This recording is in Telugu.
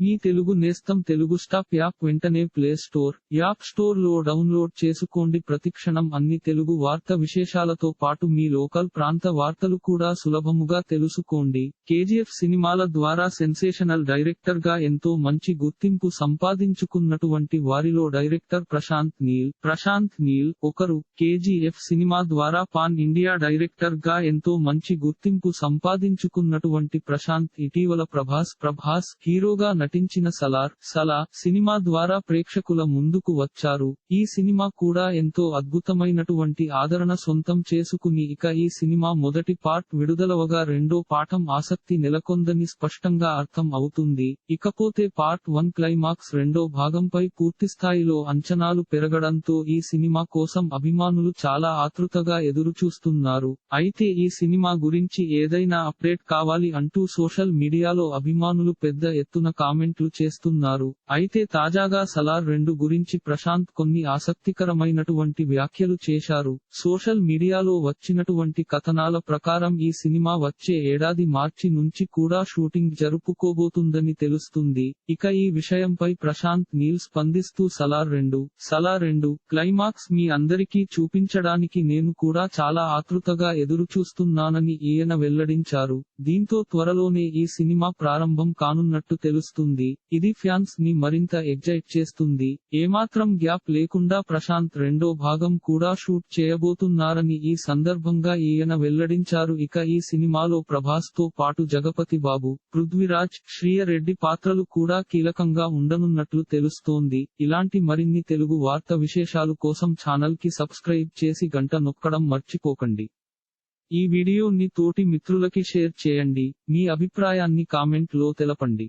మీ తెలుగు నేస్తం తెలుగు స్టాప్ యాప్ వెంటనే ప్లే స్టోర్ యాప్ స్టోర్లో డౌన్లోడ్ చేసుకోండి. ప్రతిక్షణం అన్ని తెలుగు వార్త విశేషాలతో పాటు మీ లోకల్ ప్రాంత వార్తలు కూడా సులభముగా తెలుసుకోండి. కేజీఎఫ్ సినిమాల ద్వారా సెన్సేషనల్ డైరెక్టర్గా ఎంతో మంచి గుర్తింపు సంపాదించుకున్నటువంటి వారిలో డైరెక్టర్ ప్రశాంత్ నీల్. ప్రశాంత్ నీల్ ఒకరు కేజీఎఫ్ సినిమా ద్వారా పాన్ ఇండియా డైరెక్టర్గా ఎంతో మంచి గుర్తింపు సంపాదించుకున్నటువంటి ప్రశాంత్. ఇటీవల ప్రభాస్ ప్రభాస్ హీరోగా నటించిన సలార్ సలా సినిమా ద్వారా ప్రేక్షకుల ముందుకు వచ్చారు. ఈ సినిమా కూడా ఎంతో అద్భుతమైనటువంటి ఆదరణ సొంతం చేసుకుని ఇక ఈ సినిమా మొదటి పార్ట్ విడుదలవగా రెండో పాఠం ఆసక్తి నెలకొందని స్పష్టంగా అర్థం అవుతుంది. ఇకపోతే పార్ట్ వన్ క్లైమాక్స్ రెండో భాగంపై పూర్తిస్థాయిలో అంచనాలు పెరగడంతో ఈ సినిమా కోసం అభిమానులు చాలా ఆతృతగా ఎదురుచూస్తున్నారు. అయితే ఈ సినిమా గురించి ఏదైనా అప్డేట్ కావాలి అంటూ సోషల్ మీడియాలో అభిమానులు పెద్ద ఎత్తున కామెంట్లు చేస్తున్నారు. అయితే తాజాగా సలార్ రెండు గురించి ప్రశాంత్ కొన్ని ఆసక్తికరమైనటువంటి వ్యాఖ్యలు చేశారు. సోషల్ మీడియాలో వచ్చినటువంటి కథనాల ప్రకారం ఈ సినిమా వచ్చే ఏడాది మార్చి నుంచి కూడా షూటింగ్ జరుపుకోబోతుందని తెలుస్తుంది. ఇక ఈ విషయంపై ప్రశాంత్ నీల్ స్పందిస్తూ సలార్ రెండు సలార్ రెండు క్లైమాక్స్ మీ అందరికీ చూపించడానికి నేను కూడా చాలా ఆతృతగా ఎదురుచూస్తున్నానని ఈయన వెల్లడించారు. దీంతో త్వరలోనే ఈ సినిమా ప్రారంభం కానున్నట్టు తెలుస్తుంది ఇది ఫ్యాన్స్ని మరింత ఎగ్జైట్ చేస్తుంది. ఏమాత్రం గ్యాప్ లేకుండా ప్రశాంత్ రెండో భాగం కూడా షూట్ చేయబోతున్నారని ఈ సందర్భంగా ఈయన వెల్లడించారు. ఇక ఈ సినిమాలో ప్రభాస్తో పాటు జగపతి బాబు పృథ్వీరాజ్ శ్రీయరెడ్డి పాత్రలు కూడా కీలకంగా ఉండనున్నట్లు తెలుస్తోంది. ఇలాంటి మరిన్ని తెలుగు వార్త విశేషాలు కోసం ఛానల్కి సబ్స్క్రైబ్ చేసి గంట నొక్కడం మర్చిపోకండి. ఈ వీడియోని తోటి మిత్రులకి షేర్ చేయండి. మీ అభిప్రాయాన్ని కామెంట్లో తెలపండి.